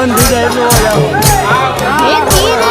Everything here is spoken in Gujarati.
બંધ થઈ જાય એટલું હોય